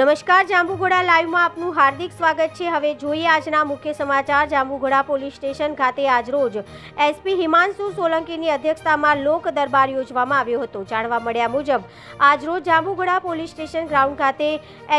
નમસ્કાર, જાંબુઘોડા લાઈવમાં આપનું હાર્દિક સ્વાગત છે. હવે જોઈએ આજના મુખ્ય સમાચાર. જાંબુઘોડા પોલીસ સ્ટેશન ખાતે આજરોજ એસપી હિમાંશુ સોલંકીની અધ્યક્ષતામાં લોક દરબાર યોજવામાં આવ્યો હતો. જાણવા મળ્યા મુજબ, આજરોજ જાંબુઘોડા પોલીસ સ્ટેશન ગ્રાઉન્ડ ખાતે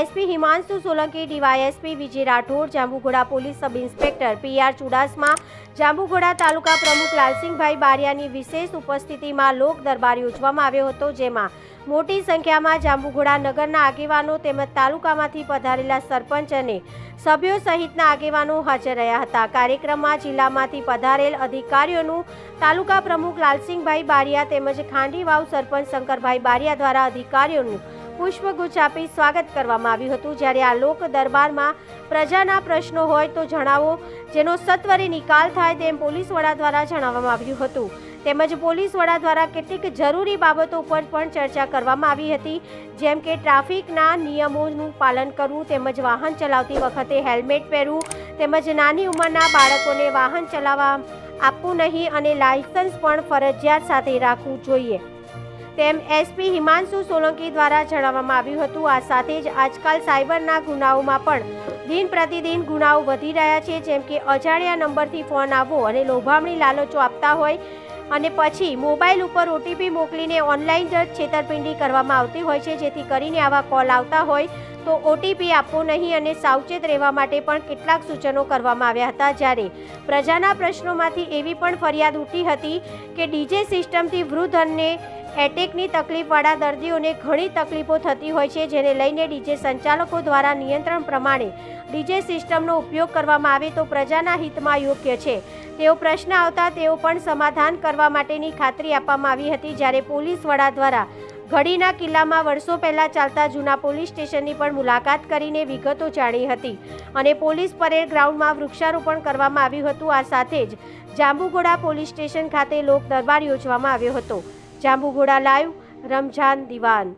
SP Himanshu Solanki, DySP Vijay Rathod, Jambughoda police sub inspector PR Chudasama, Jambughoda taluka પ્રમુખ લાલસિંહભાઈ બારિયાની વિશેષ ઉપસ્થિતિમાં લોક દરબાર યોજવામાં આવ્યો હતો, જેમાં મોટી સંખ્યામાં જાંબુઘોડા નગરના આગેવાનો તેમજ તાલુકામાંથી પધારેલા સરપંચ અને સભ્યો સહિતના આગેવાનો હાજર રહ્યા હતા. કાર્યક્રમમાં જિલ્લામાંથી પધારેલ અધિકારીઓનું તાલુકા પ્રમુખ લાલસિંહભાઈ બારિયા તેમજ ખાંડીવાવ સરપંચ શંકરભાઈ બારિયા દ્વારા અધિકારીઓનું પુષ્પગુચ્છ આપી સ્વાગત કરવામાં આવ્યું હતું. જ્યારે આ લોક દરબારમાં પ્રજાના પ્રશ્નો હોય તો જણાવો, જેનો સત્વરે નિકાલ થાય તેમ પોલીસ વડા દ્વારા જણાવવામાં આવ્યું હતું. તેમજ પોલીસ વડા દ્વારા કેટલીક જરૂરી બાબતો પર પણ ચર્ચા કરવામાં આવી હતી. જેમ કે ટ્રાફિકના નિયમોનું પાલન કરવું, તેમજ વાહન ચલાવતી વખતે હેલ્મેટ પહેરવું, તેમજ નાની ઉંમરના બાળકોને વાહન ચલાવવા આપવું નહીં અને લાયસન્સ પણ ફરજિયાત સાથે રાખવું જોઈએ. તેમ એસપી હિમાંશુ સોલંકી દ્વારા જણાવવામાં આવ્યું હતું, આ સાથે જ આજકાલ સાયબરના ગુનાઓમાં પણ દિન પ્રતિદિન ગુનાઓ વધી રહ્યા છે. જેમ કે, અજાણ્યા નંબરથી ફોન આવવો અને લોભામણી લાલચો આપતા હોય અને પછી મોબાઈલ ઉપર ઓટીપી મોકલીને ઓનલાઈન જ છેતરપિંડી કરવામાં આવતી હોય છે, જેથી કરીને આવા કોલ આવતા હોય તો ઓટીપી આપવો નહીં અને સાવચેત રહેવા માટે પણ કેટલાક સૂચનો કરવામાં આવ્યા હતા. જ્યારે પ્રજાના પ્રશ્નોમાંથી એવી પણ ફરિયાદ ઉઠી હતી કે ડીજે સિસ્ટમથી વૃદ્ધ અને એટેકની તકલીફવાળા દર્દીઓને ઘણી તકલીફો થતી હોય છે, જેને લઈને ડીજે સંચાલકો દ્વારા નિયંત્રણ પ્રમાણે ડીજે સિસ્ટમનો ઉપયોગ કરવામાં આવે તો પ્રજાના હિતમાં યોગ્ય છે. તેઓ પ્રશ્ન આવતા તેઓ પણ સમાધાન કરવા માટેની ખાતરી આપવામાં આવી હતી, જ્યારે પોલીસ વડા દ્વારા ઘડીના કિલ્લામાં વર્ષો પહેલા ચાલતા જૂના પોલીસ સ્ટેશનની પણ મુલાકાત કરીને વિગતો જાણી હતી અને પોલીસ પરેડ ગ્રાઉન્ડમાં વૃક્ષારોપણ કરવામાં આવ્યું હતું. આ સાથે જ જાંબુઘોડા પોલીસ સ્ટેશન ખાતે લોક દરબાર યોજવામાં આવ્યો હતો. જાંબુઘોડા લાઈવ રમઝાન દિવાન.